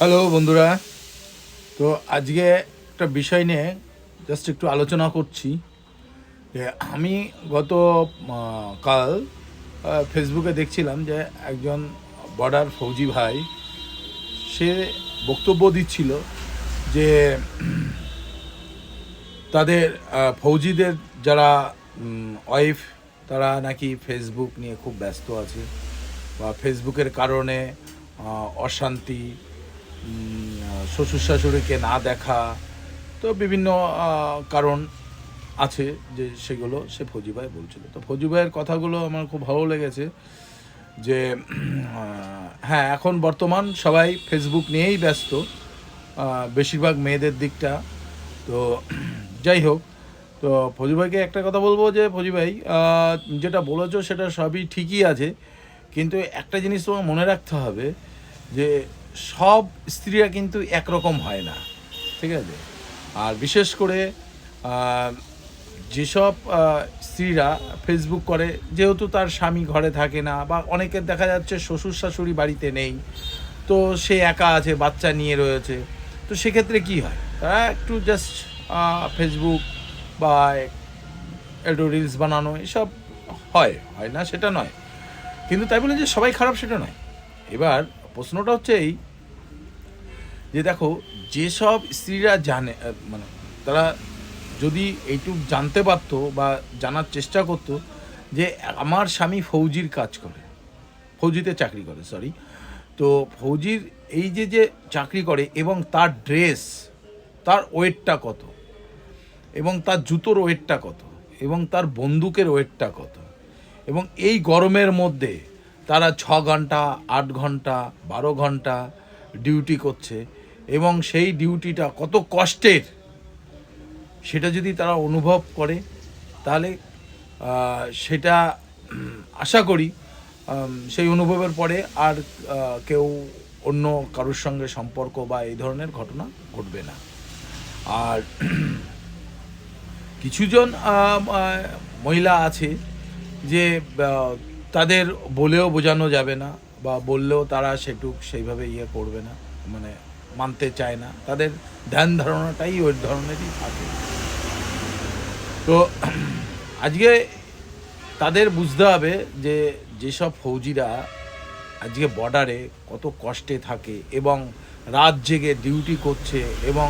Hello বন্ধুরা। তো আজকে একটা বিষয় নিয়ে জাস্ট একটু আলোচনা করছি। যে আমি গত কাল ফেসবুকে দেখছিলাম যে একজন বর্ডার ফৌজি ভাই, সে বক্তব্য দিচ্ছিল যে তাদের ফৌজিদের যারা ওয়াইফ তারা নাকি ফেসবুক নিয়ে খুব ব্যস্ত আছে বা ফেসবুকের কারণে অশান্তি শ্বশুর শাশুড়িকে না দেখা, তো বিভিন্ন কারণ আছে যে সেগুলো সে ফৌজি ভাই বলছিল। তো ফৌজি ভাইয়ের কথাগুলো আমার খুব ভালো লেগেছে যে হ্যাঁ এখন বর্তমান সবাই ফেসবুক নিয়েই ব্যস্ত বেশিরভাগ মেয়েদের দিকটা। তো যাই হোক, তো ফৌজি ভাইকে একটা কথা বলব যে, ফৌজি ভাই যেটা বলেছ সেটা সবই ঠিকই আছে, কিন্তু একটা জিনিস তোমার মনে রাখতে হবে যে সব স্ত্রীরা কিন্তু একরকম হয় না, ঠিক আছে? আর বিশেষ করে যেসব স্ত্রীরা ফেসবুক করে, যেহেতু তার স্বামী ঘরে থাকে না বা অনেকের দেখা যাচ্ছে শ্বশুর শাশুড়ি বাড়িতে নেই, তো সে একা আছে, বাচ্চা নিয়ে রয়েছে, তো সেক্ষেত্রে কি হয়? তারা একটু জাস্ট ফেসবুক বা একটু রিলস বানানো, এসব হয় হয় না সেটা নয়। কিন্তু তাই বলে যে সবাই খারাপ সেটা নয়। এবার প্রশ্নটা হচ্ছে এই যে দেখো, যেসব স্ত্রীরা জানে মানে তারা যদি এইটুক জানতে পারতো বা জানার চেষ্টা করতো যে আমার স্বামী ফৌজির কাজ করে, ফৌজিতে চাকরি করে সরি তো ফৌজির এই যে যে চাকরি করে এবং তার ড্রেস তার ওয়েটটা কত? এবং তার জুতোর ওয়েটটা কত? এবং তার বন্দুকের ওয়েটটা কত? এবং এই গরমের মধ্যে তারা ছ ঘণ্টা, আট ঘণ্টা, বারো ঘণ্টা ডিউটি করছে। এবং সেই ডিউটিটা কত কষ্টের, সেটা যদি তারা অনুভব করে, তাহলে সেটা আশা করি সেই অনুভবের পরে আর কেউ অন্য কারোর সঙ্গে সম্পর্ক বা এই ধরনের ঘটনা ঘটবে না। আর, কিছুজন মহিলা আছে যে তাদের বলেও বোঝানো যাবে না বা বললেও তারা সেটুক সেইভাবে ইয়ে করবে না। মানে মানতে চায় না। তাদের ধ্যান ধারণাটাই ওই ধরনেরই থাকে। তো আজকে তাদের বুঝতে হবে যে যেসব ফৌজিরা আজকে বর্ডারে কত কষ্টে থাকে এবং রাত জেগে ডিউটি করছে এবং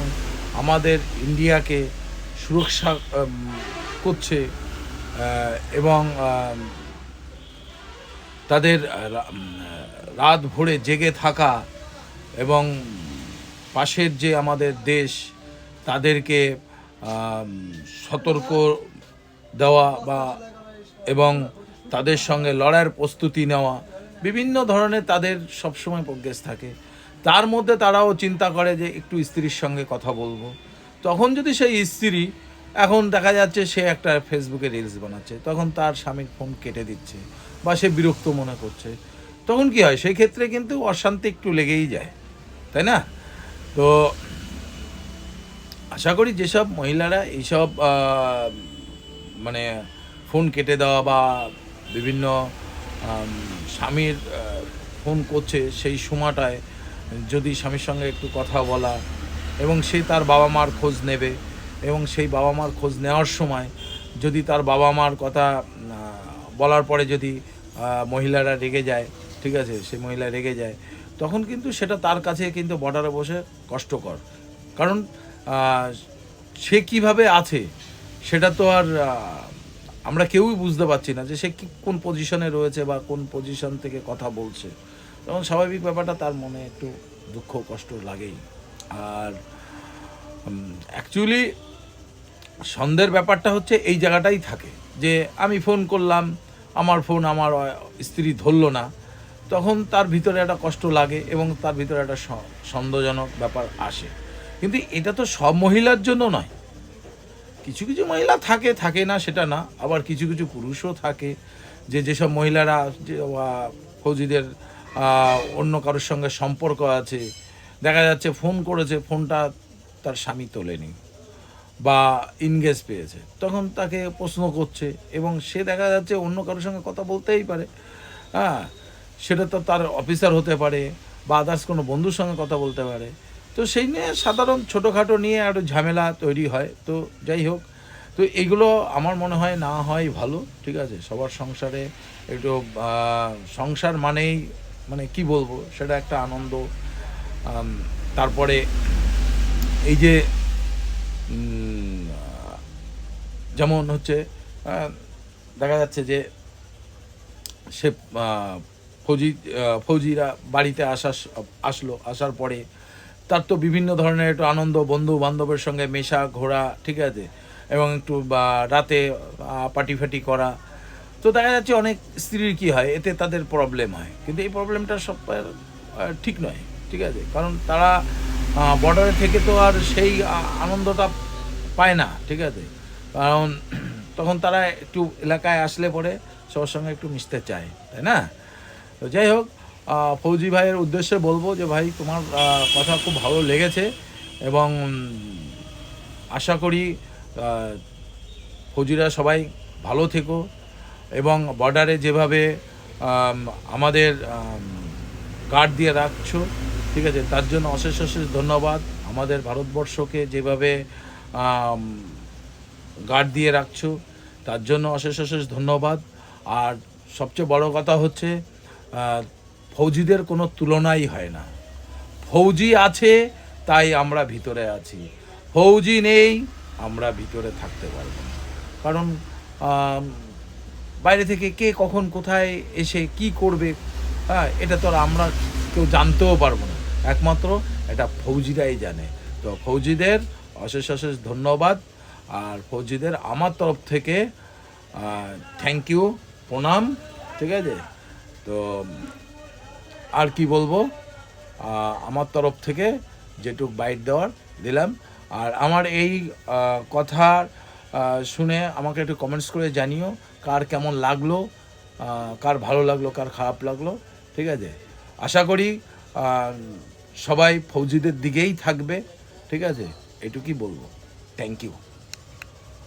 আমাদের ইন্ডিয়াকে সুরক্ষা করছে এবং তাদের রাত ভোরে জেগে থাকা এবং পাশের যে আমাদের দেশ, তাদেরকে সতর্ক দেওয়া বা, এবং তাদের সঙ্গে লড়াইয়ের প্রস্তুতি নেওয়া, বিভিন্ন ধরনের তাদের সবসময় প্রজ্ঞেস থাকে। তার মধ্যে তারাও চিন্তা করে যে একটু স্ত্রীর সঙ্গে কথা বলব। তখন যদি সেই স্ত্রী, এখন দেখা যাচ্ছে সে একটা ফেসবুকে রিলস বানাচ্ছে, তখন তার স্বামীর ফোন কেটে দিচ্ছে বা সে বিরক্ত মনে করছে। তখন কি হয়? সেই ক্ষেত্রে কিন্তু অশান্তি একটু লেগেই যায়, তাই না? তো আশা করি যেসব মহিলারা এইসব মানে ফোন কেটে দেওয়া বা বিভিন্ন স্বামীর ফোন করছে সেই সময়টায় যদি স্বামীর সঙ্গে একটু কথা বলা এবং সে তার বাবা মার খোঁজ নেবে এবং সেই বাবা মার খোঁজ নেওয়ার সময় যদি তার বাবা মার কথা বলার পরে যদি মহিলারা রেগে যায়, ঠিক আছে? সেই মহিলা রেগে যায় তখন কিন্তু সেটা তার কাছে কিন্তু বর্ডারে বসে কষ্টকর। কারণ সে কীভাবে আছে, সেটা তো আর আমরা কেউই বুঝতে পারছি না যে সে কি, কোন পজিশনে রয়েছে বা কোন পজিশন থেকে কথা বলছে। তখন স্বাভাবিক ব্যাপারটা তার মনে একটু দুঃখ কষ্ট লাগেই। আর অ্যাকচুয়ালি সন্দেহের ব্যাপারটা হচ্ছে এই জায়গাটাই থাকে যে আমি ফোন করলাম, আমার ফোন আমার স্ত্রী ধরলো না। তখন তার ভিতরে একটা কষ্ট লাগে এবং তার ভিতরে একটা সন্দেহজনক ব্যাপার আসে। কিন্তু এটা তো সব মহিলার জন্য নয়। কিছু কিছু মহিলা থাকে থাকে না সেটা না। আবার কিছু কিছু পুরুষও থাকে যে যেসব মহিলারা যে ফৌজিদের অন্য কারোর সঙ্গে সম্পর্ক আছে। দেখা যাচ্ছে ফোন করেছে, ফোনটা তার স্বামী তোলেনি বা ইনগেজ পেয়েছে। তখন তাকে প্রশ্ন করছে এবং সে দেখা যাচ্ছে অন্য কারোর সঙ্গে কথা বলতেই পারে। হ্যাঁ সেটা তো তার অফিসার হতে পারে বা আদার্স কোনো বন্ধুর সঙ্গে কথা বলতে পারে। তো সেই নিয়ে সাধারণ ছোটোখাটো নিয়ে একটু ঝামেলা তৈরি হয়। তো যাই হোক, তো এগুলো আমার মনে হয় না হয় ভালো, ঠিক আছে? সবার সংসারে একটু সংসার মানেই মানে কি বলব? সেটা একটা আনন্দ। তারপরে এই যে যেমন হচ্ছে দেখা যাচ্ছে যে সে ফৌজি ফৌজিরা বাড়িতে আসা, আসলো, আসার পরে তার তো বিভিন্ন ধরনের একটু আনন্দ বন্ধু বান্ধবের সঙ্গে মেশা, ঘোরা, ঠিক আছে? এবং একটু, বা, রাতে পার্টি ফাটি করা। তো দেখা যাচ্ছে অনেক স্ত্রীর কি হয়, এতে তাদের প্রবলেম হয়। কিন্তু এই প্রবলেমটা সব ঠিক নয়, ঠিক আছে? কারণ তারা বর্ডারে থেকে তো আর সেই আনন্দটা পায় না, ঠিক আছে? কারণ তখন তারা একটু এলাকায় আসলে পরে সবার সঙ্গে একটু মিশতে চায়, তাই না? তো যাই হোক ফৌজি ভাইয়ের উদ্দেশ্যে বলব যে ভাই, তোমার কথা খুব ভালো লেগেছে এবং আশা করি ফৌজিরা সবাই ভালো থেকো এবং বর্ডারে যেভাবে আমাদের গার্ড দিয়ে রাখছো, ঠিক আছে, তার জন্য অশেষ অশেষ ধন্যবাদ। আমাদের ভারতবর্ষকে যেভাবে গার্ড দিয়ে রাখছো, তার জন্য অশেষ অশেষ ধন্যবাদ। আর সবচেয়ে বড় কথা হচ্ছে ফৌজিদের কোনো তুলনাই হয় না। ফৌজি আছে, তাই আমরা ভিতরে আছি। ফৌজি নেই, আমরা ভিতরে থাকতে পারব না। কারণ বাইরে থেকে কে কখন কোথায় এসে কি করবে হ্যাঁ এটা তো আমরা কেউ জানতেও পারব না। একমাত্র এটা ফৌজিরাই জানে। তো ফৌজিদের অশেষ অশেষ ধন্যবাদ। আর ফৌজিদের আমার তরফ থেকে থ্যাংক ইউ প্রণাম, ঠিক আছে? তো, আর কি বলব? আমার তরফ থেকে যেটুক বাইট দেওয়ার দিলাম। আর আমার এই কথা শুনে আমাকে একটু কমেন্টস করে জানিও কার কেমন লাগল কার ভালো লাগল, কার খারাপ লাগল, ঠিক আছে? আশা করি সবাই ফৌজিদের দিকেই থাকবে, ঠিক আছে? এটুকুই বলব। Thank you